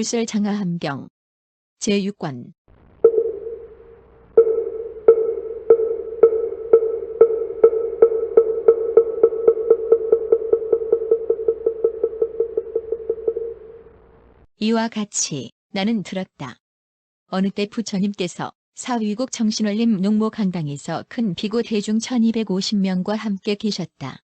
불설 장하함경 제6권 이와 같이 나는 들었다. 어느 때 부처님께서 사위국 정신원림 농모 강당에서 큰 비고 대중 1250명과 함께 계셨다.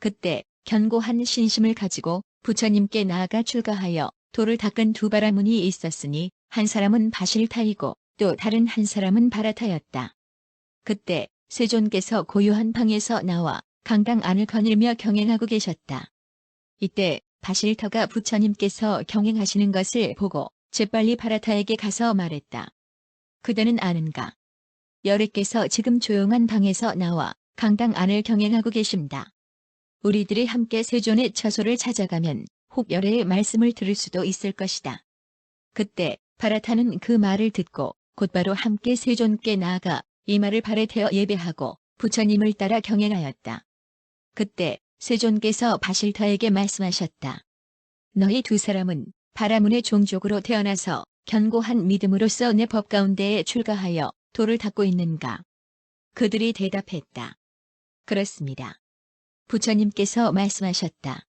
그때 견고한 신심을 가지고 부처님께 나아가 출가하여 돌을 닦은 두 바라문이 있었으니 한 사람은 밭을 타이고 또 다른 한 사람은 바라타였다. 그때 세존께서 고요한 방에서 나와 강당 안을 거닐며 경행하고 계셨다. 이때 바실터가 부처님께서 경행하시는 것을 보고 재빨리 바라타에게 가서 말했다. 그대는 아는가? 여래께서 지금 조용한 방에서 나와 강당 안을 경행하고 계십니다. 우리들이 함께 세존의 처소를 찾아가면 혹 열애의 말씀을 들을 수도 있을 것이다. 그때 바라타는 그 말을 듣고 곧바로 함께 세존께 나아가 이 말을 발에 태어 예배하고 부처님을 따라 경행하였다. 그때 세존께서 바실터에게 말씀하셨다. 너희 두 사람은 바라문의 종족으로 태어나서 견고한 믿음으로써 내 법 가운데에 출가하여 돌을 닦고 있는가? 그들이 대답했다. 그렇습니다. 부처님께서 말씀하셨다.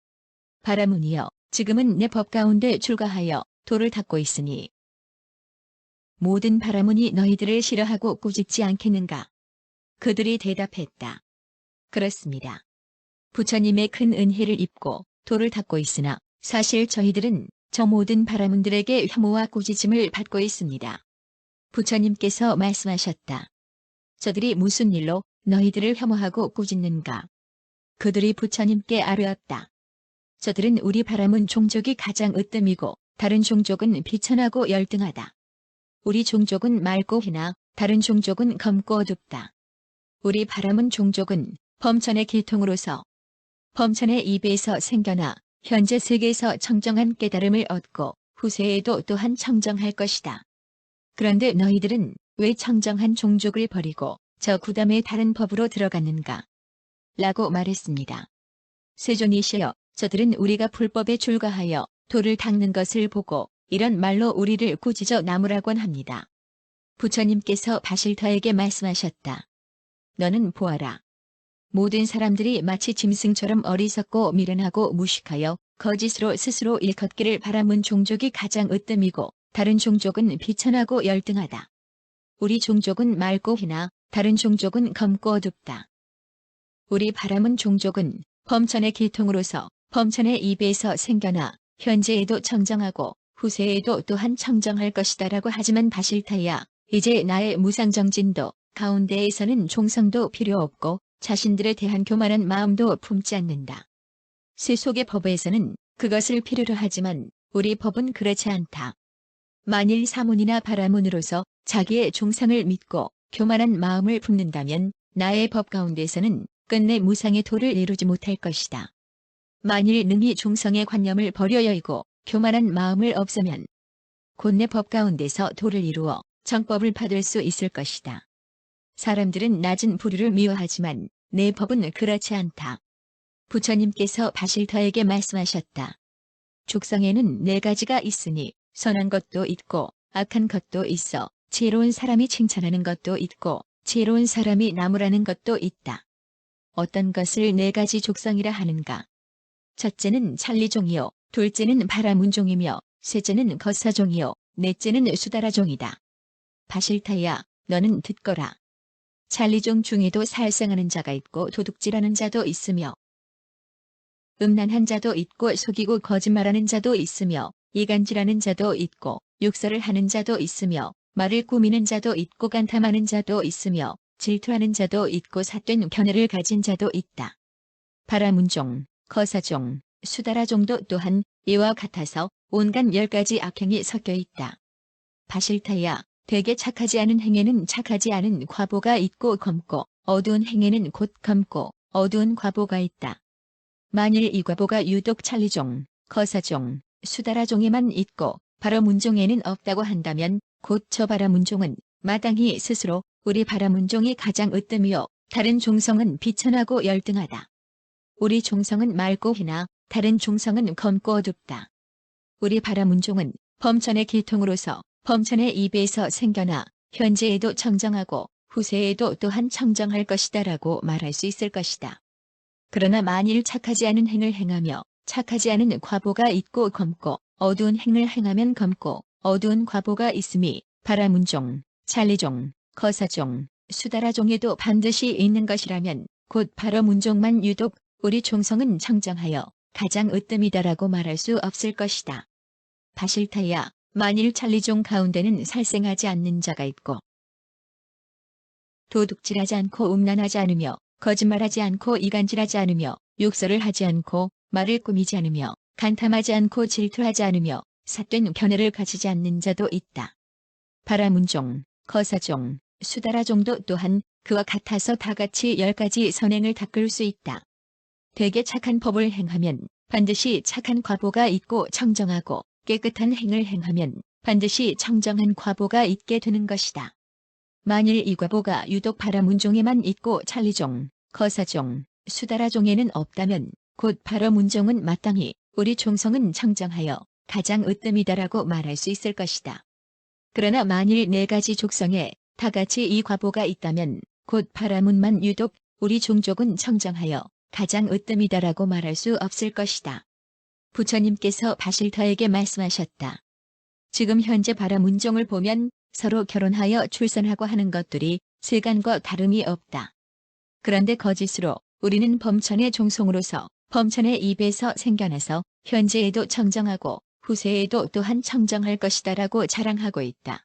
바라문이여, 지금은 내 법 가운데 출가하여 돌을 닦고 있으니 모든 바라문이 너희들을 싫어하고 꾸짖지 않겠는가? 그들이 대답했다. 그렇습니다. 부처님의 큰 은혜를 입고 돌을 닦고 있으나 사실 저희들은 저 모든 바라문들에게 혐오와 꾸짖음을 받고 있습니다. 부처님께서 말씀하셨다. 저들이 무슨 일로 너희들을 혐오하고 꾸짖는가? 그들이 부처님께 아뢰었다. 저들은 우리 바라문 종족이 가장 으뜸이고 다른 종족은 비천하고 열등하다. 우리 종족은 맑고 희나 다른 종족은 검고 어둡다. 우리 바라문 종족은 범천의 기통으로서 범천의 입에서 생겨나 현재 세계에서 청정한 깨달음을 얻고 후세에도 또한 청정할 것이다. 그런데 너희들은 왜 청정한 종족을 버리고 저 구담의 다른 법으로 들어갔는가? 라고 말했습니다. 세존이시여, 저들은 우리가 불법에 출가하여 돌을 닦는 것을 보고 이런 말로 우리를 꾸짖어 나무라곤 합니다. 부처님께서 바실터에게 말씀하셨다. 너는 보아라. 모든 사람들이 마치 짐승처럼 어리석고 미련하고 무식하여 거짓으로 스스로 일컫기를 바라문 종족이 가장 으뜸이고 다른 종족은 비천하고 열등하다. 우리 종족은 맑고 희나 다른 종족은 검고 어둡다. 우리 바라문 종족은 범천의 기통으로서 범천의 입에서 생겨나 현재에도 청정하고 후세에도 또한 청정할 것이다라고 하지만 바실타야 이제 나의 무상정진도 가운데에서는 종성도 필요 없고 자신들에 대한 교만한 마음도 품지 않는다. 세속의 법에서는 그것을 필요로 하지만 우리 법은 그렇지 않다. 만일 사문이나 바라문으로서 자기의 종상을 믿고 교만한 마음을 품는다면 나의 법 가운데서는 끝내 무상의 도를 이루지 못할 것이다. 만일 능히 종성의 관념을 버려 여의고 교만한 마음을 없애면 곧내 법 가운데서 도를 이루어 정법을 받을 수 있을 것이다. 사람들은 낮은 부류를 미워하지만 내 법은 그렇지 않다. 부처님께서 바실터에게 말씀하셨다. 죽성에는 네 가지가 있으니 선한 것도 있고 악한 것도 있어 지혜로운 사람이 칭찬하는 것도 있고 지혜로운 사람이 나무라는 것도 있다. 어떤 것을 네 가지 족성이라 하는가? 첫째는 찰리종이요, 둘째는 바라문종이며 셋째는 거사종이요, 넷째는 수다라종이다. 바실타야, 너는 듣거라. 찰리종 중에도 살생하는 자가 있고 도둑질하는 자도 있으며 음란한 자도 있고 속이고 거짓말하는 자도 있으며 이간질하는 자도 있고 욕설을 하는 자도 있으며 말을 꾸미는 자도 있고 간탐하는 자도 있으며 질투하는 자도 있고 삿된 견해를 가진 자도 있다. 바라문종, 거사종, 수다라종도 또한 이와 같아서 온갖 열 가지 악행이 섞여 있다. 바실타야, 되게 착하지 않은 행에는 착하지 않은 과보가 있고 검고 어두운 행에는 곧 검고 어두운 과보가 있다. 만일 이 과보가 유독 찰리종, 거사종, 수다라종에만 있고 바로 문종에는 없다고 한다면 곧 저 바라문종은 마땅히 스스로 우리 바라문종이 가장 으뜸이요 다른 종성은 비천하고 열등하다. 우리 종성은 맑고 희나 다른 종성은 검고 어둡다. 우리 바라문종은 범천의 기통으로서 범천의 입에서 생겨나 현재에도 청정하고 후세에도 또한 청정할 것이다라고 말할 수 있을 것이다. 그러나 만일 착하지 않은 행을 행하며 착하지 않은 과보가 있고 검고 어두운 행을 행하면 검고 어두운 과보가 있음이 바라문종, 찰리종, 거사종, 수다라종에도 반드시 있는 것이라면 곧 바로 문종만 유독 우리 종성은 청정하여 가장 으뜸이다라고 말할 수 없을 것이다. 바실타야 만일 찰리종 가운데는 살생하지 않는 자가 있고 도둑질하지 않고 음란하지 않으며 거짓말하지 않고 이간질하지 않으며 욕설을 하지 않고 말을 꾸미지 않으며 간탐하지 않고 질투하지 않으며 삿된 견해를 가지지 않는 자도 있다. 바라문종, 거사종, 수다라종도 또한 그와 같아서 다같이 열 가지 선행을 닦을 수 있다. 되게 착한 법을 행하면 반드시 착한 과보가 있고 청정하고 깨끗한 행을 행하면 반드시 청정한 과보가 있게 되는 것이다. 만일 이 과보가 유독 바라문종에만 있고 찰리종, 거사종, 수다라종에는 없다면 곧 바로 문종은 마땅히 우리 종성은 청정하여 가장 으뜸이다라고 말할 수 있을 것이다. 그러나 만일 네 가지 족성에 다같이 이 과보가 있다면 곧 바라문만 유독 우리 종족은 청정하여 가장 으뜸이다라고 말할 수 없을 것이다. 부처님께서 바실터에게 말씀하셨다. 지금 현재 바라문종을 보면 서로 결혼하여 출산하고 하는 것들이 세간과 다름이 없다. 그런데 거짓으로 우리는 범천의 종송으로서 범천의 입에서 생겨나서 현재에도 청정하고 후세에도 또한 청정할 것이다라고 자랑하고 있다.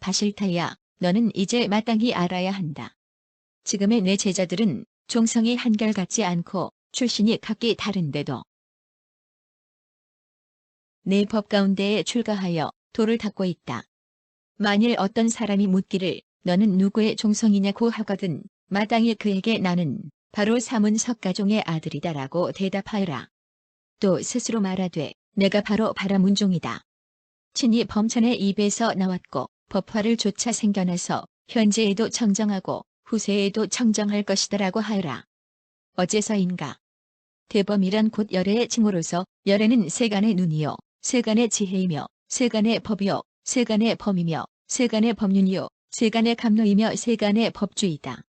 바실타야, 너는 이제 마땅히 알아야 한다. 지금의 내 제자들은 종성이 한결같지 않고 출신이 각기 다른데도 내 법 가운데에 출가하여 도를 닦고 있다. 만일 어떤 사람이 묻기를 너는 누구의 종성이냐고 하거든 마땅히 그에게 나는 바로 사문 석가종의 아들이다라고 대답하여라. 또 스스로 말하되 내가 바로 바라문종이다. 친히 범천의 입에서 나왔고 법화를 조차 생겨나서 현재에도 청정하고 후세에도 청정할 것이다라고 하여라. 어째서인가? 대범이란 곧 열애의 칭호로서 열애는 세간의 눈이요 세간의 지혜이며 세간의 법이요 세간의 범이며 세간의 법륜이요 세간의 감로이며 세간의 법주이다.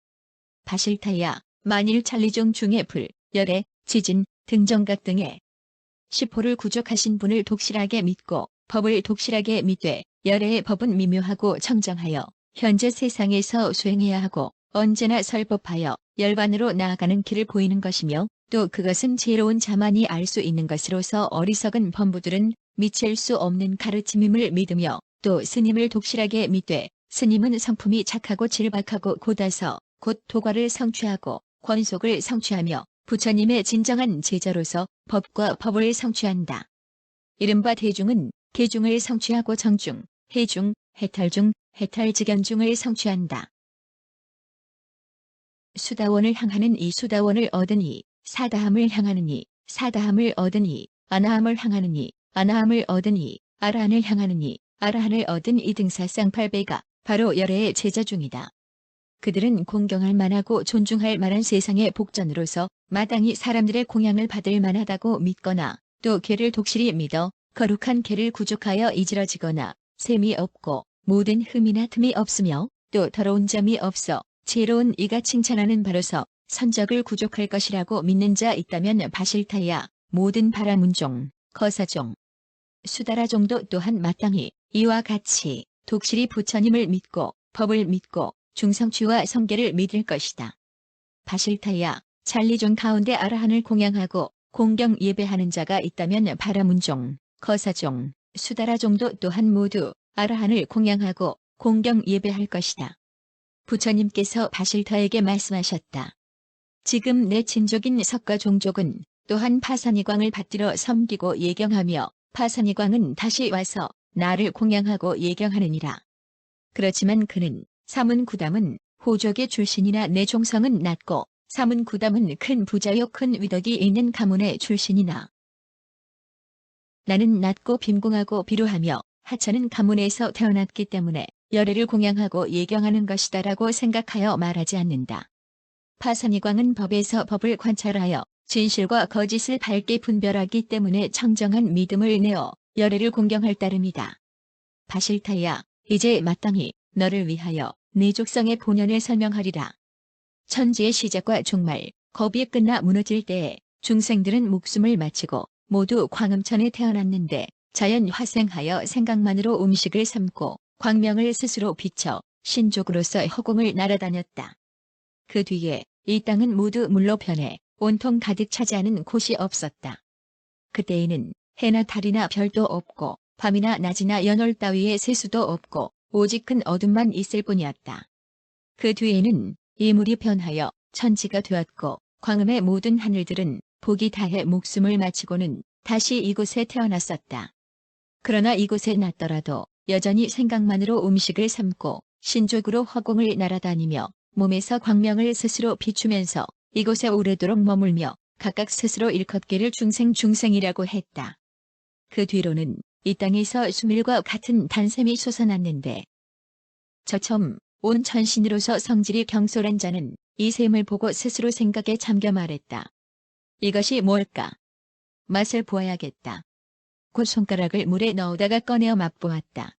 바실타야 만일 찰리종 중에 불, 열애, 지진, 등정각 등의 시포를 구족하신 분을 독실하게 믿고 법을 독실하게 믿되 열애의 법은 미묘하고 청정하여 현재 세상에서 수행해야 하고 언제나 설법하여 열반으로 나아가는 길을 보이는 것이며 또 그것은 지혜로운 자만이 알 수 있는 것으로서 어리석은 범부들은 미칠 수 없는 가르침임을 믿으며 또 스님을 독실하게 믿되 스님은 성품이 착하고 질박하고 곧아서 곧 도과를 성취하고 권속을 성취하며 부처님의 진정한 제자로서 법과 법을 성취한다. 이른바 대중은 개중을 성취하고 정중, 해중, 해탈중, 해탈직연중을 성취한다. 수다원을 향하는 이 수다원을 얻으니 사다함을 향하느니 사다함을 얻으니 아나함을 향하느니 아나함을 얻으니 아라한을 향하느니 아라한을 얻은 이 등사 쌍팔배가 바로 열애의 제자 중이다. 그들은 공경할 만하고 존중할 만한 세상의 복전으로서 마땅히 사람들의 공양을 받을 만하다고 믿거나 또 개를 독실히 믿어 거룩한 개를 구족하여 이지러지거나 셈이 없고 모든 흠이나 틈이 없으며 또 더러운 점이 없어 지혜로운 이가 칭찬하는 바로서 선적을 구족할 것이라고 믿는 자 있다면 바실타야 모든 바라문종, 거사종, 수다라종도 또한 마땅히 이와 같이 독실히 부처님을 믿고 법을 믿고 중성취와 성계를 믿을 것이다. 바실타야 찰리종 가운데 아라한을 공양하고 공경 예배하는 자가 있다면 바라문종, 거사종, 수다라종도 또한 모두 아라한을 공양하고 공경 예배할 것이다. 부처님께서 바실타에게 말씀하셨다. 지금 내 친족인 석가 종족은 또한 파산이광을 받들어 섬기고 예경하며 파산이광은 다시 와서 나를 공양하고 예경하느니라. 그렇지만 그는 사문 구담은 호족의 출신이나 내 종성은 낮고 사문 구담은 큰 부자요 큰 위덕이 있는 가문의 출신이나 나는 낮고 빈궁하고 비루하며 하천은 가문에서 태어났기 때문에 열애를 공양하고 예경하는 것이다라고 생각하여 말하지 않는다. 파산이광은 법에서 법을 관찰하여 진실과 거짓을 밝게 분별하기 때문에 청정한 믿음을 내어 열애를 공경할 따름이다. 바실타야, 이제 마땅히 너를 위하여 네 족성의 본연을 설명하리라. 천지의 시작과 종말, 겁이 끝나 무너질 때에 중생들은 목숨을 마치고 모두 광음천에 태어났는데 자연 화생하여 생각만으로 음식을 삼고 광명을 스스로 비춰 신족으로서 허공을 날아다녔다. 그 뒤에 이 땅은 모두 물로 변해 온통 가득 차지하는 곳이 없었다. 그때에는 해나 달이나 별도 없고 밤이나 낮이나 연월 따위의 세수도 없고 오직 큰 어둠만 있을 뿐이었다. 그 뒤에는 이물이 변하여 천지가 되었고 광음의 모든 하늘들은 복이 다해 목숨을 마치고는 다시 이곳에 태어났었다. 그러나 이곳에 났더라도 여전히 생각만으로 음식을 삼고 신족으로 허공을 날아다니며 몸에서 광명을 스스로 비추면서 이곳에 오래도록 머물며 각각 스스로 일컫기를 중생 중생이라고 했다. 그 뒤로는 이 땅에서 수밀과 같은 단샘이 솟아났는데 저첨 온 천신으로서 성질이 경솔한 자는 이 샘을 보고 스스로 생각에 잠겨 말했다. 이것이 뭘까? 맛을 보아야겠다. 곧 손가락을 물에 넣어다가 꺼내어 맛보았다.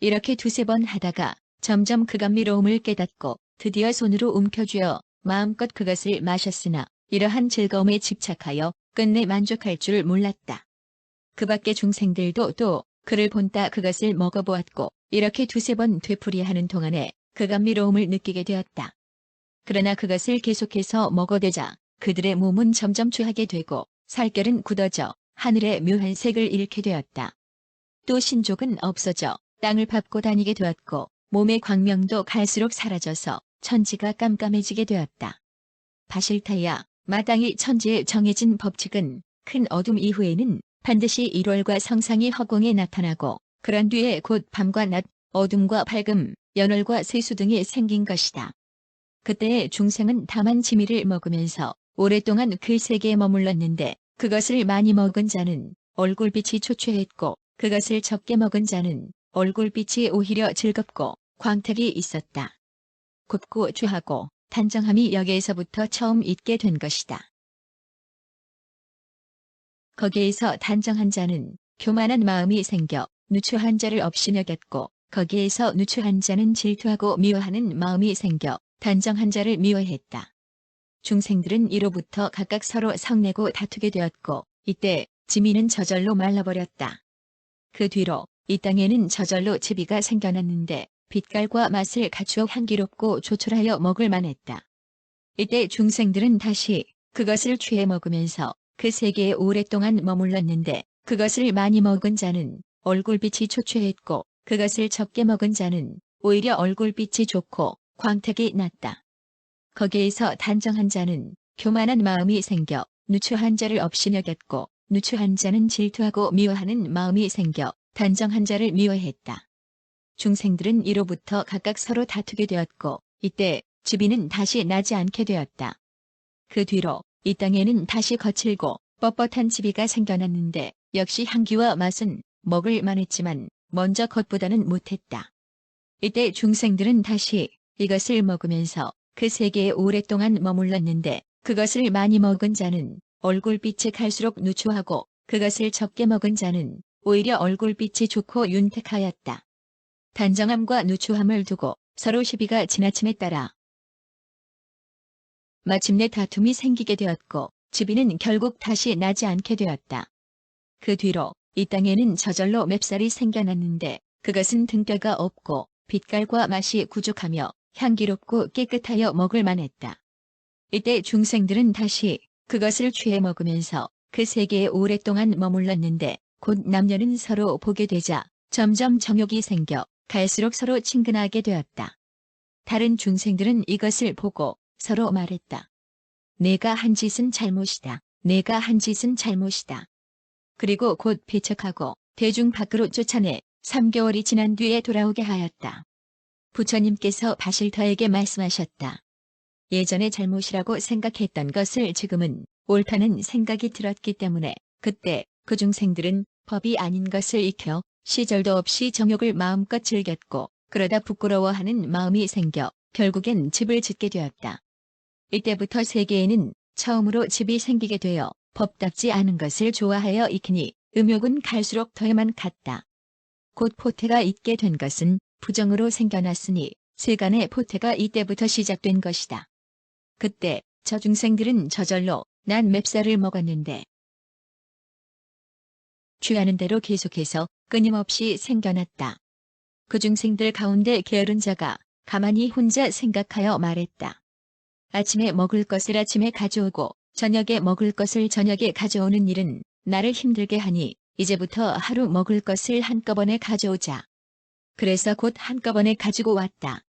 이렇게 두세 번 하다가 점점 그 감미로움을 깨닫고 드디어 손으로 움켜쥐어 마음껏 그것을 마셨으나 이러한 즐거움에 집착하여 끝내 만족할 줄 몰랐다. 그 밖의 중생들도 또 그를 본따 그것을 먹어보았고 이렇게 두세 번 되풀이하는 동안에 그 감미로움을 느끼게 되었다. 그러나 그것을 계속해서 먹어대자 그들의 몸은 점점 추하게 되고 살결은 굳어져 하늘의 묘한 색을 잃게 되었다. 또 신족은 없어져 땅을 밟고 다니게 되었고 몸의 광명도 갈수록 사라져서 천지가 깜깜해지게 되었다. 바실타야, 마땅히 천지에 정해진 법칙은 큰 어둠 이후에는 반드시 1월과 성상이 허공에 나타나고 그런 뒤에 곧 밤과 낮, 어둠과 밝음, 연월과 세수 등이 생긴 것이다. 그때의 중생은 다만 지미를 먹으면서 오랫동안 그 세계에 머물렀는데 그것을 많이 먹은 자는 얼굴빛이 초췌했고 그것을 적게 먹은 자는 얼굴빛이 오히려 즐겁고 광택이 있었다. 곱고 추하고 단정함이 여기에서부터 처음 있게 된 것이다. 거기에서 단정한 자는 교만한 마음이 생겨 누추한 자를 업신여겼고 거기에서 누추한 자는 질투하고 미워하는 마음이 생겨 단정한 자를 미워했다. 중생들은 이로부터 각각 서로 성내고 다투게 되었고 이때 지미는 저절로 말라버렸다. 그 뒤로 이 땅에는 저절로 제비가 생겨났는데 빛깔과 맛을 갖추어 향기롭고 조촐하여 먹을 만했다. 이때 중생들은 다시 그것을 취해 먹으면서 그 세계에 오랫동안 머물렀는데 그것을 많이 먹은 자는 얼굴빛이 초췌했고 그것을 적게 먹은 자는 오히려 얼굴빛이 좋고 광택이 났다. 거기에서 단정한 자는 교만한 마음이 생겨 누추한 자를 업신여겼고 누추한 자는 질투하고 미워하는 마음이 생겨 단정한 자를 미워했다. 중생들은 이로부터 각각 서로 다투게 되었고 이때 주비는 다시 나지 않게 되었다. 그 뒤로 이 땅에는 다시 거칠고 뻣뻣한 지비가 생겨났는데 역시 향기와 맛은 먹을 만했지만 먼저 것보다는 못했다. 이때 중생들은 다시 이것을 먹으면서 그 세계에 오랫동안 머물렀는데 그것을 많이 먹은 자는 얼굴빛이 갈수록 누추하고 그것을 적게 먹은 자는 오히려 얼굴빛이 좋고 윤택하였다. 단정함과 누추함을 두고 서로 시비가 지나침에 따라 마침내 다툼이 생기게 되었고 주비는 결국 다시 나지 않게 되었다. 그 뒤로 이 땅에는 저절로 맵살이 생겨났는데 그것은 등뼈가 없고 빛깔과 맛이 구족하며 향기롭고 깨끗하여 먹을 만했다. 이때 중생들은 다시 그것을 취해 먹으면서 그 세계에 오랫동안 머물렀는데 곧 남녀는 서로 보게 되자 점점 정욕이 생겨 갈수록 서로 친근하게 되었다. 다른 중생들은 이것을 보고 서로 말했다. 내가 한 짓은 잘못이다. 내가 한 짓은 잘못이다. 그리고 곧 배척하고 대중 밖으로 쫓아내 3개월이 지난 뒤에 돌아오게 하였다. 부처님께서 바실터에게 말씀하셨다. 예전에 잘못이라고 생각했던 것을 지금은 옳다는 생각이 들었기 때문에 그때 그 중생들은 법이 아닌 것을 익혀 시절도 없이 정욕을 마음껏 즐겼고 그러다 부끄러워하는 마음이 생겨 결국엔 집을 짓게 되었다. 이때부터 세계에는 처음으로 집이 생기게 되어 법답지 않은 것을 좋아하여 익히니 음욕은 갈수록 더해만 갔다. 곧 포태가 있게 된 것은 부정으로 생겨났으니 세간의 포태가 이때부터 시작된 것이다. 그때 저중생들은 저절로 난 맵쌀을 먹었는데 취하는 대로 계속해서 끊임없이 생겨났다. 그 중생들 가운데 게으른 자가 가만히 혼자 생각하여 말했다. 아침에 먹을 것을 아침에 가져오고 저녁에 먹을 것을 저녁에 가져오는 일은 나를 힘들게 하니 이제부터 하루 먹을 것을 한꺼번에 가져오자. 그래서 곧 한꺼번에 가지고 왔다.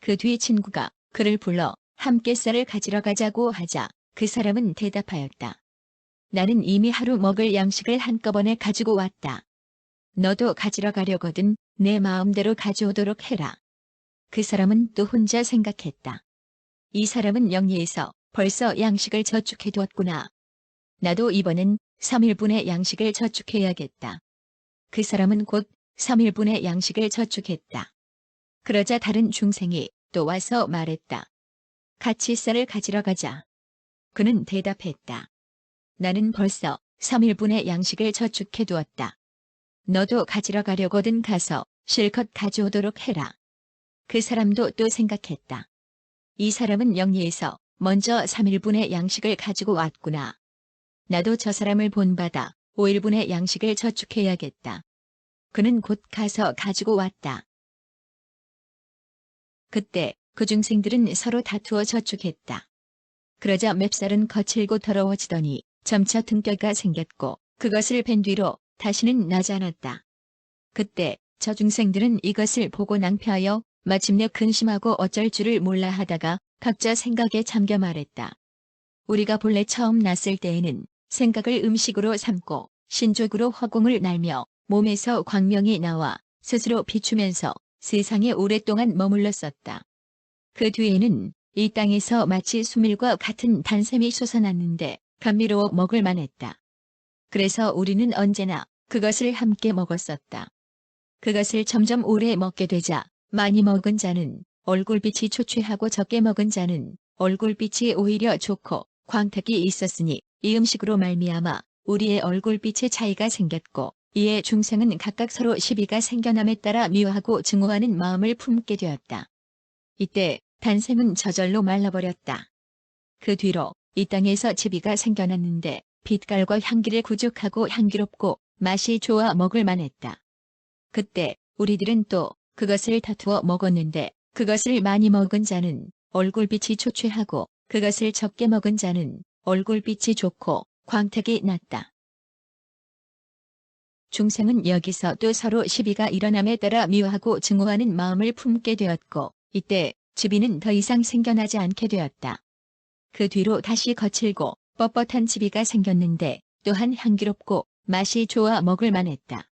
그 뒤 친구가 그를 불러 함께 쌀을 가지러 가자고 하자 그 사람은 대답하였다. 나는 이미 하루 먹을 양식을 한꺼번에 가지고 왔다. 너도 가지러 가려거든 내 마음대로 가져오도록 해라. 그 사람은 또 혼자 생각했다. 이 사람은 영리해서 벌써 양식을 저축해 두었구나. 나도 이번엔 3일분의 양식을 저축해야겠다. 그 사람은 곧 3일분의 양식을 저축했다. 그러자 다른 중생이 또 와서 말했다. 같이 쌀을 가지러 가자. 그는 대답했다. 나는 벌써 3일분의 양식을 저축해 두었다. 너도 가지러 가려거든 가서 실컷 가져오도록 해라. 그 사람도 또 생각했다. 이 사람은 영리해서 먼저 3일분의 양식을 가지고 왔구나. 나도 저 사람을 본받아 5일분의 양식을 저축해야겠다. 그는 곧 가서 가지고 왔다. 그때 그 중생들은 서로 다투어 저축했다. 그러자 맵쌀은 거칠고 더러워지더니 점차 등뼈가 생겼고 그것을 벤 뒤로 다시는 나지 않았다. 그때 저 중생들은 이것을 보고 낭패하여 마침내 근심하고 어쩔 줄을 몰라 하다가 각자 생각에 잠겨 말했다. 우리가 본래 처음 났을 때에는 생각을 음식으로 삼고 신족으로 허공을 날며 몸에서 광명이 나와 스스로 비추면서 세상에 오랫동안 머물렀었다. 그 뒤에는 이 땅에서 마치 수밀과 같은 단샘이 솟아났는데 감미로워 먹을 만했다. 그래서 우리는 언제나 그것을 함께 먹었었다. 그것을 점점 오래 먹게 되자 많이 먹은 자는 얼굴빛이 초췌하고 적게 먹은 자는 얼굴빛이 오히려 좋고 광택이 있었으니 이 음식으로 말미암아 우리의 얼굴빛의 차이가 생겼고 이에 중생은 각각 서로 시비가 생겨남에 따라 미워하고 증오하는 마음을 품게 되었다. 이때 단샘은 저절로 말라버렸다. 그 뒤로 이 땅에서 지비가 생겨났는데 빛깔과 향기를 구족하고 향기롭고 맛이 좋아 먹을 만했다. 그때 우리들은 또 그것을 다투어 먹었는데 그것을 많이 먹은 자는 얼굴빛이 초췌하고 그것을 적게 먹은 자는 얼굴빛이 좋고 광택이 났다. 중생은 여기서 또 서로 시비가 일어남에 따라 미워하고 증오하는 마음을 품게 되었고 이때 지비는 더 이상 생겨나지 않게 되었다. 그 뒤로 다시 거칠고 뻣뻣한 지비가 생겼는데 또한 향기롭고 맛이 좋아 먹을 만 했다.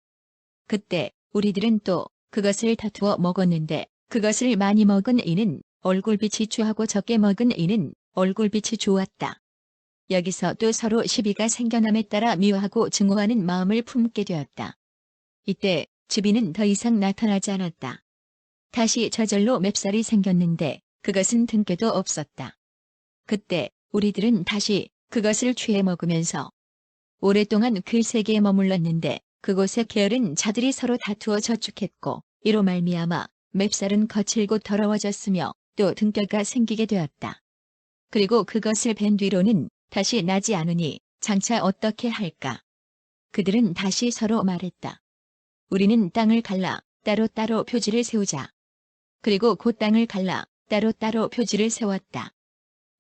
그때 우리들은 또 그것을 다투어 먹었는데 그것을 많이 먹은 이는 얼굴빛이 추하고 적게 먹은 이는 얼굴빛이 좋았다. 여기서 또 서로 시비가 생겨남에 따라 미워하고 증오하는 마음을 품게 되었다. 이때 지비는 더 이상 나타나지 않았다. 다시 저절로 맵살이 생겼는데 그것은 등께도 없었다. 그때 우리들은 다시 그것을 취해 먹으면서 오랫동안 그 세계에 머물렀는데 그곳에 게으른 자들이 서로 다투어 저축했고 이로 말미암아 맵살은 거칠고 더러워졌으며 또 등뼈가 생기게 되었다. 그리고 그것을 벤 뒤로는 다시 나지 않으니 장차 어떻게 할까? 그들은 다시 서로 말했다. 우리는 땅을 갈라 따로따로 표지를 세우자. 그리고 그 땅을 갈라 따로따로 표지를 세웠다.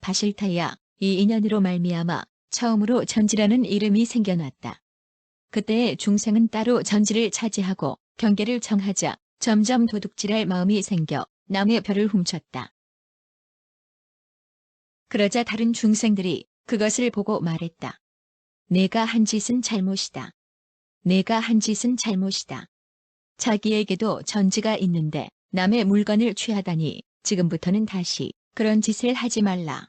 바실타야 이 인연으로 말미암아 처음으로 전지라는 이름이 생겨났다. 그때의 중생은 따로 전지를 차지하고 경계를 정하자 점점 도둑질할 마음이 생겨 남의 별을 훔쳤다. 그러자 다른 중생들이 그것을 보고 말했다. 내가 한 짓은 잘못이다. 내가 한 짓은 잘못이다. 자기에게도 전지가 있는데 남의 물건을 취하다니 지금부터는 다시 그런 짓을 하지 말라.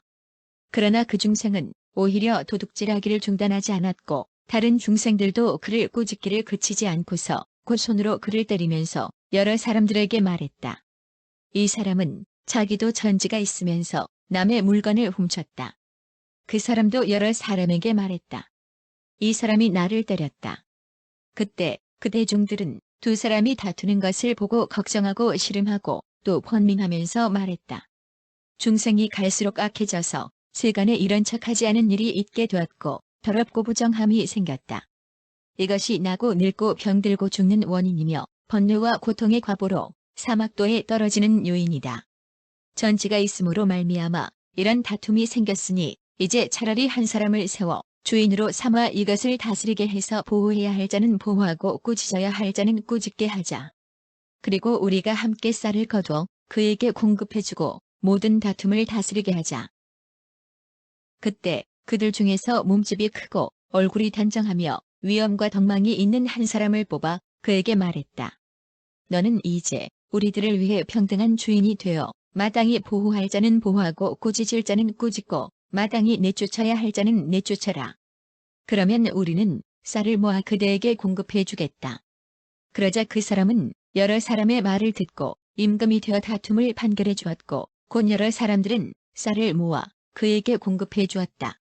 그러나 그 중생은 오히려 도둑질하기를 중단하지 않았고 다른 중생들도 그를 꾸짖기를 그치지 않고서 곧 손으로 그를 때리면서 여러 사람들에게 말했다. 이 사람은 자기도 전지가 있으면서 남의 물건을 훔쳤다. 그 사람도 여러 사람에게 말했다. 이 사람이 나를 때렸다. 그때 그 대중들은 두 사람이 다투는 것을 보고 걱정하고 시름하고 또 번민하면서 말했다. 중생이 갈수록 악해져서 세간에 이런 척하지 않은 일이 있게 되었고 더럽고 부정함이 생겼다. 이것이 나고 늙고 병들고 죽는 원인이며 번뇌와 고통의 과보로 사막도에 떨어지는 요인이다. 전지가 있으므로 말미암아 이런 다툼이 생겼으니 이제 차라리 한 사람을 세워 주인으로 삼아 이것을 다스리게 해서 보호해야 할 자는 보호하고 꾸짖어야 할 자는 꾸짖게 하자. 그리고 우리가 함께 쌀을 거둬 그에게 공급해주고 모든 다툼을 다스리게 하자. 그때 그들 중에서 몸집이 크고 얼굴이 단정하며 위엄과 덕망이 있는 한 사람을 뽑아 그에게 말했다. 너는 이제 우리들을 위해 평등한 주인이 되어 마땅히 보호할 자는 보호하고 꾸짖을 자는 꾸짖고 마땅히 내쫓아야 할 자는 내쫓아라. 그러면 우리는 쌀을 모아 그대에게 공급해 주겠다. 그러자 그 사람은 여러 사람의 말을 듣고 임금이 되어 다툼을 판결해 주었고 곧 여러 사람들은 쌀을 모아 그에게 공급해 주었다.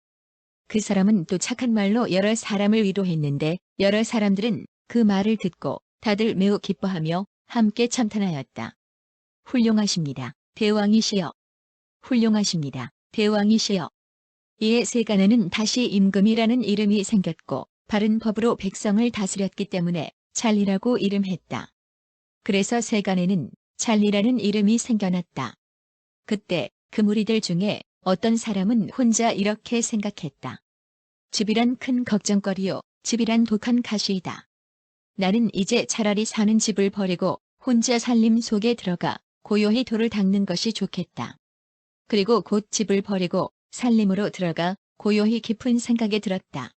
그 사람은 또 착한 말로 여러 사람을 위로했는데 여러 사람들은 그 말을 듣고 다들 매우 기뻐하며 함께 참탄하였다. 훌륭하십니다. 대왕이시여. 훌륭하십니다. 대왕이시여. 이에 세간에는 다시 임금이라는 이름이 생겼고 바른 법으로 백성을 다스렸기 때문에 찰리라고 이름했다. 그래서 세간에는 찰리라는 이름이 생겨났다. 그때 그 무리들 중에 어떤 사람은 혼자 이렇게 생각했다. 집이란 큰 걱정거리요. 집이란 독한 가시이다. 나는 이제 차라리 사는 집을 버리고 혼자 살림 속에 들어가 고요히 돌을 닦는 것이 좋겠다. 그리고 곧 집을 버리고 살림으로 들어가 고요히 깊은 생각에 들었다.